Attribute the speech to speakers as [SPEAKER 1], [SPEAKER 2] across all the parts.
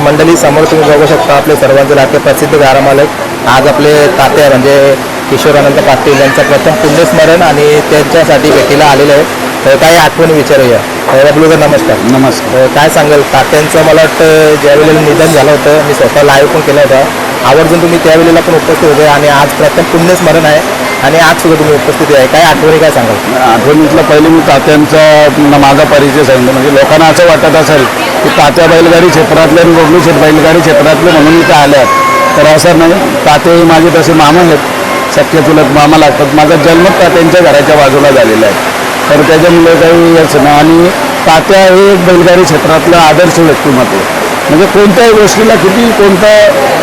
[SPEAKER 1] मंडळी समोर तुम्ही बघू शकता आपले सर्वांचे लाटे प्रसिद्ध गारा मालक आज आपले तात्या म्हणजे किशोरानंद पाटील यांचं प्रथम पुण्यस्मरण आणि त्यांच्यासाठी भेटीला आलेलं आहे तर काही आठवणी विचारूया. बबलू सर नमस्कार.
[SPEAKER 2] नमस्कार.
[SPEAKER 1] काय सांगाल तात्यांचं मला वाटतं ज्यावेळेला निधन झालं होतं मी स्वतः लाईव्ह पण केलं होतं. आवर्जून तुम्ही त्यावेळेला पण उपस्थित होते आणि आज प्रथम पुण्यस्मरण आहे. आणि आज सुद्धा तुम्ही उपस्थित आहे. काय आठवणी काय सांगाल?
[SPEAKER 2] आठवणीतलं पहिले मी तात्यांचा माझा परिचय सांगितलं म्हणजे लोकांना असं वाटत असेल की तात्या बैलगाडी क्षेत्रातले आणि बबलू बैलगाडी क्षेत्रातले म्हणून इथं आल्या तर असं नाही. तात्याही माझे तसे मामा आहेत. सख्य चुलत मामा लागतात. माझा जन्म तात्यांच्या घराच्या बाजूला झालेला आहे. तर त्याच्यामुळे काही याच नाही. आणि तात्या हे एक बैलगाडी क्षेत्रातलं आदर्श व्यक्तिमत्व म्हणजे कोणत्याही गोष्टीला किती कोणता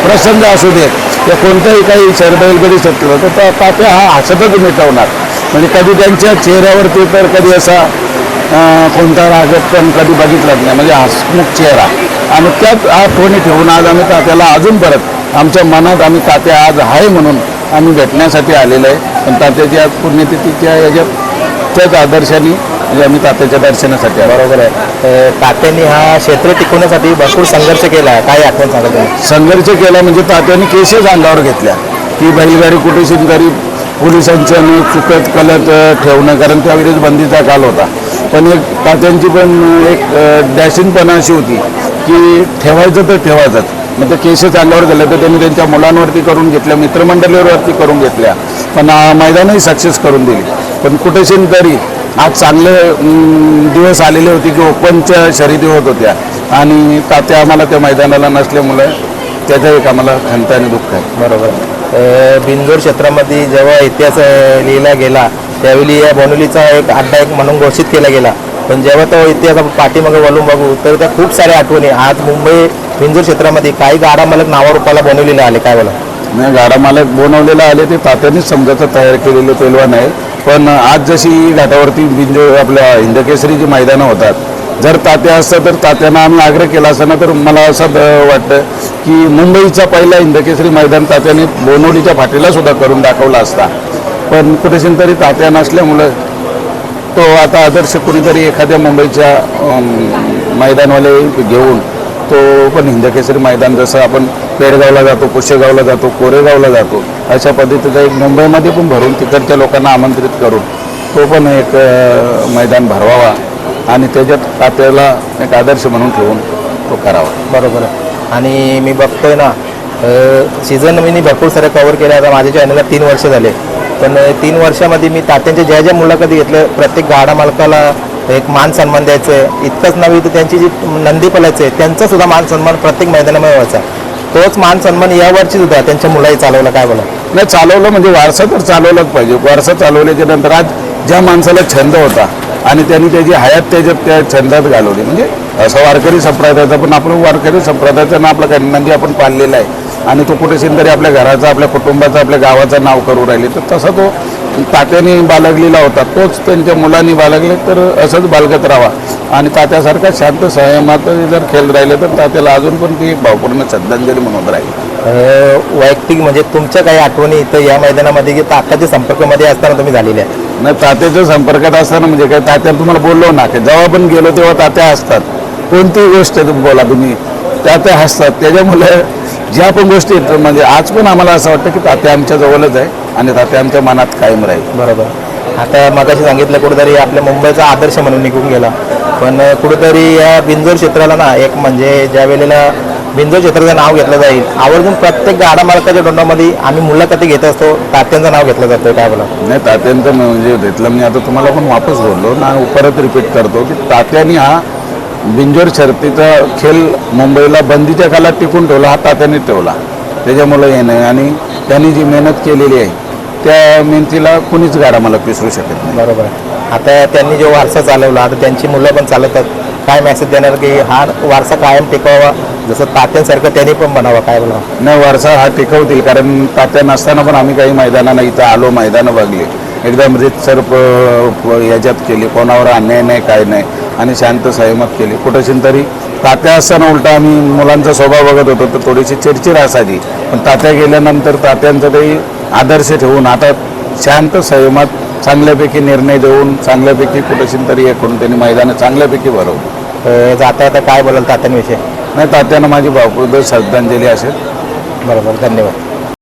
[SPEAKER 2] प्रसंग असू देत किंवा कोणत्याही काही शहर कधी क्षेत्र तर त्या तात्या हा हसतच मिटवणार. म्हणजे कधी त्यांच्या चेहऱ्यावरती तर कधी असा कोणता रागत पण कधी बघितलाच नाही. म्हणजे हसमुख चेहरा. आणि त्याच आठवणी ठेवून आज आम्ही तात्याला अजून परत आमच्या मनात आम्ही तात्या आज आहे म्हणून आम्ही भेटण्यासाठी आलेलो आहे. पण तात्याची आज पुण्यतिथीच्या याच्यात त्याच आदर्शाने म्हणजे आम्ही तात्याच्या दर्शनासाठी आलो.
[SPEAKER 1] बरोबर आहे. तात्यांनी हा क्षेत्र टिकवण्यासाठी भरपूर संघर्ष केला. आहे काय आठवण सांगा तुम्ही?
[SPEAKER 2] संघर्ष केला म्हणजे तात्याने केसेस अंगावर घेतल्या. की बैलगाडी कुठे शेतकरी पोलिसांच्या न चुकत कलत अ, ठेवणं कारण त्यावेळेस बंदीचा काल होता. पण एक तात्यांची पण एक डॅशिंगपणा अशी होती की ठेवायचं तर ठेवायचंच मग ते केसेस अंगावर गेले तर त्यांनी त्यांच्या मुलांवरती करून घेतल्या मित्रमंडळीवरती करून घेतल्या. पण अ, मैदानही सक्सेस करून दिली. पण कुठे तरी आज चांगले दिवस आलेले होते की ओपनच्या शर्यती होत होत्या. आणि तात्या आम्हाला त्या मैदानाला नसल्यामुळे त्याचा एक आम्हाला खंत आणि दुःख आहे.
[SPEAKER 1] बरोबर. बिंदूर क्षेत्रामध्ये जेव्हा इतिहास लिहिला गेला त्यावेळी या बोनुलीचा एक अड्डा एक म्हणून घोषित केला गेला. पण जेव्हा तो इतिहास आपण पाठीमागे वळून बघू तर त्या खूप साऱ्या आठवणी. आज मुंबई बिंदूर क्षेत्रामध्ये काही गाडा मालक नावारूपाला बनवलेले आले काय बोला?
[SPEAKER 2] नाही गाडा मालक बनवलेला आले ते तात्यानेच समजाचं तयार केलेलं पेलवान आहे. पण आज जशी घाटावरती बिंजो आपल्या हिंदकेसरी जी मैदानं होतात जर तात्या असतं तर तात्यांना आम्ही आग्रह केला असताना तर मला असं वाटतं की मुंबईचा पहिला हिंदकेसरी मैदान तात्याने बोनवलीच्या फाटीला सुद्धा करून दाखवला असता. पण कुठेशी तरी तात्या नसल्यामुळं तो आता आदर्श कुणीतरी एखाद्या मुंबईच्या मैदानवाले घेऊन तो पण हिंदकेसरी मैदान जसं आपण पेडगावला जातो पुशेगावला जातो कोरेगावला जातो अशा पद्धतीचं एक मुंबईमध्ये पण भरून तिकडच्या लोकांना आमंत्रित करून तो पण एक मैदान भरवावा आणि त्याच्यात आपल्याला एक आदर्श म्हणून ठेवून तो करावा.
[SPEAKER 1] बरोबर. आहे आणि मी बघतोय ना सीझन मी भरपूर सारे कवर केले. आता माझ्या चॅनलला तीन वर्ष झाले. पण तीन वर्षामध्ये मी तात्यांच्या ज्या ज्या मुलाखती घेतल्या प्रत्येक गाडा मालकाला एक मान सन्मान द्यायचं आहे इतकंच नव्हे तर त्यांची जी नंदी पलायचं आहे त्यांचा सुद्धा मान सन्मान प्रत्येक मैदानामध्ये व्हायचा. तोच मान सन्मान यावरचीच वर्षी सुद्धा त्यांच्या मुलाही चालवला. काय बोला
[SPEAKER 2] नाही चालवलं म्हणजे वारसा तर चालवलाच पाहिजे. वारसा चालवल्याच्या नंतर आज ज्या माणसाला छंद होता आणि त्यांनी त्याची हयात त्याच्यात त्या छंदात घालवली. म्हणजे असं वारकरी संप्रदायाचा पण आपण वारकरी संप्रदायाचा ना आपला नंदी आपण पाळलेला आहे. आणि तो कुठेशीन तरी आपल्या घराचं आपल्या कुटुंबाचं आपल्या गावाचं नाव करू राहिले. तर तसा तो तात्याने बाळगलेला होता. तोच त्यांच्या मुलांनी बाळगले तर असंच बाळगत राहावा. आणि तात्यासारखा शांत संयमात जर खेळ राहिले तर तात्याला अजून पण ती एक भावपूर्ण श्रद्धांजली म्हणून राहील.
[SPEAKER 1] वैयक्तिक म्हणजे तुमच्या काही आठवणी इथं या मैदानामध्ये की तात्याच्या संपर्कामध्ये असताना तुम्ही झालेल्या आहे
[SPEAKER 2] नाही तात्याच्या संपर्कात असताना म्हणजे काय तात्या तुम्हाला बोललो ना की जेव्हा पण गेलो तेव्हा तात्या असतात. कोणतीही गोष्ट तुम्ही बोला तुम्ही. तात्या हसतात. त्याच्यामुळे ज्या पण गोष्टी म्हणजे आज पण आम्हाला असं वाटतं की तात्या आमच्या जवळच आहे आणि तात्या आमच्या मनात कायम राहील.
[SPEAKER 1] बरोबर. आता मगाशी सांगितलं कुठेतरी आपल्या मुंबईचा आदर्श म्हणून निघून गेला. पण कुठेतरी या बिंजोर क्षेत्राला ना एक म्हणजे ज्या वेळेला बिंजोर क्षेत्राचं नाव घेतलं जाईल आवर्जून प्रत्येक गाडा मालकाच्या तोंडामध्ये आम्ही मुलाखती घेत असतो तात्यांचं नाव घेतलं जातं काय बोला?
[SPEAKER 2] नाही तात्यांचं म्हणजे घेतलं मी आता तुम्हाला पण वापस बोललो ना परत रिपीट करतो की तात्याने हा बिंजोर शर्तीचा खेळ मुंबईला बंदीच्या काळात टिकून ठेवला हा तात्याने ठेवला. त्याच्यामुळं हे नाही आणि त्यांनी जी मेहनत केलेली आहे त्या मेहनतीला कुणीच गाडा मला पिसरू शकत नाही.
[SPEAKER 1] बरोबर. आता त्यांनी जो वारसा चालवला आता त्यांची मुलं पण चालवतात. काय मेसेज देणार की हा वारसा कायम टिकवावा? जसं तात्यांसारखं त्यांनी पण बनावा काय बोला
[SPEAKER 2] नाही वारसा हा टिकवतील कारण तात्या नसताना पण आम्ही काही मैदानाला इथं आलो मैदानं बघली. एकदम रितसर प- प- याच्यात केली. कोणावर अन्याय नाही काय नाही. आणि शांत सहमत केली. कुठेशी तरी तात्या असताना उलटा आम्ही मुलांचा स्वभाव बघत होतो तर थोडीशी चिडचिड असायची. पण तात्या गेल्यानंतर तात्यांचं काही आदर्श ठेवून आता शांत संयमात चांगल्यापैकी निर्णय देऊन चांगल्यापैकी कुठेशी तरी हे करून त्यांनी मैदानं चांगल्यापैकी भरवली.
[SPEAKER 1] जाता आता काय बोलाल तात्यांविषयी?
[SPEAKER 2] नाही तात्यांना माझी भावपूर्ण श्रद्धांजली असेल.
[SPEAKER 1] बरोबर धन्यवाद.